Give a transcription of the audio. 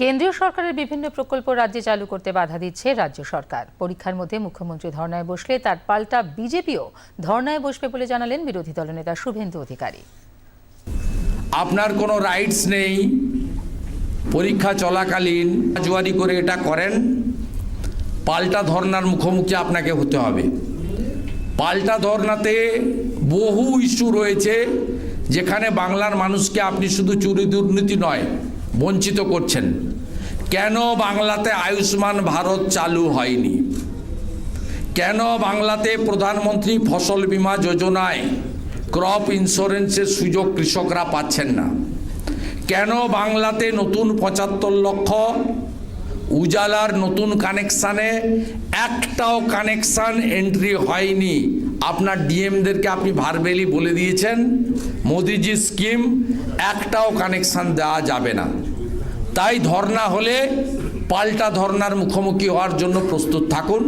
কেন্দ্রীয় সরকারের বিভিন্ন প্রকল্প রাজ্যে চালু করতে বাধা দিচ্ছে রাজ্য সরকার। পরীক্ষার মধ্যে মুখ্যমন্ত্রী ধর্নায় বসলে তার পাল্টা বিজেপিও ধর্নায় বসবে বলে জানালেন বিরোধী দলনেতা শুভেন্দু অধিকারী। আপনার কোনো রাইটস নেই, পরীক্ষা চলাকালীন জুয়ারি করে এটা করেন, পাল্টা ধর্নার মুখোমুখি আপনাকে হতে হবে। পাল্টা ধর্নাতে বহু ইস্যু রয়েছে, যেখানে বাংলার মানুষকে আপনি শুধু চুরি দুর্নীতি নয় বঞ্চিত করছেন। কেন বাংলাতে আয়ুষ্মান ভারত চালু হয়নি? কেন বাংলাতে প্রধানমন্ত্রী ফসল বীমা যোজনায় ক্রপ ইন্স্যুরেন্সের সুযোগ কৃষকরা পাচ্ছেন না? কেন বাংলাতে নতুন পঁচাত্তর লক্ষ উজালার নতুন কানেকশানে একটাও কানেকশান এন্ট্রি হয়নি আপনার ডিএমদেরকে আপনি ভারবেলি বলে দিয়েছেন, মোদিজি স্কিম একটাও কানেকশান দেওয়া যাবে না। তাই ধর্না হলে পাল্টা ধর্নার মুখোমুখি হওয়ার জন্য প্রস্তুত থাকুন।